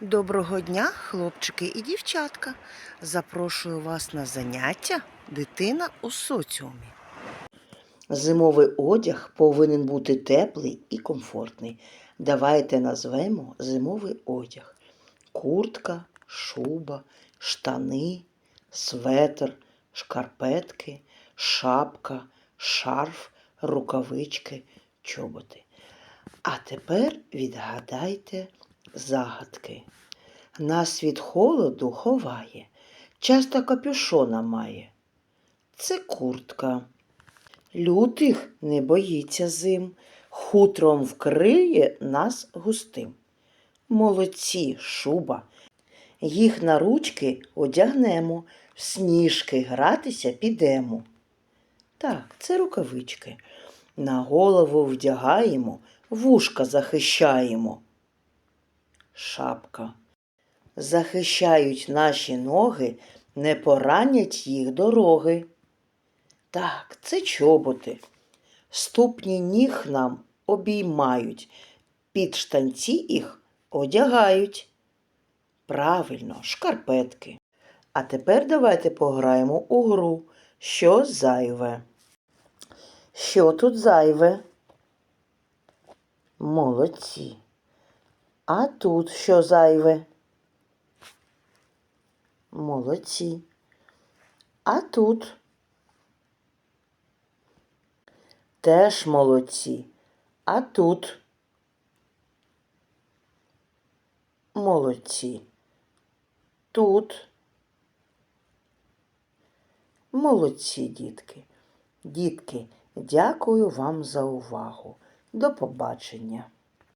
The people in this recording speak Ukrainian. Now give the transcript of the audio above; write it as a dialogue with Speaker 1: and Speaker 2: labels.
Speaker 1: Доброго дня, хлопчики і дівчатка. Запрошую вас на заняття Дитина у соціумі. Зимовий одяг повинен бути теплий і комфортний. Давайте назвемо зимовий одяг: куртка, шуба, штани, светр, шкарпетки, шапка, шарф, рукавички, чоботи. А тепер відгадайте загадки. Нас від холоду ховає, часто капюшона має. Це куртка. Лютих не боїться зим, хутром вкриє нас густим. Молодці, шуба. Їх на ручки одягнемо, в сніжки гратися підемо. Так, це рукавички. На голову вдягаємо, вушка захищаємо. Шапка. Захищають наші ноги, не поранять їх дороги. Так, це чоботи. Ступні ніг нам обіймають, під штанці їх одягають. Правильно, шкарпетки. А тепер давайте пограємо у гру. Що зайве? Що тут зайве? Молодці. А тут що зайве? Молодці. А тут теж молодці. А тут молодці. Тут молодці, дітки. Дітки, дякую вам за увагу. До побачення.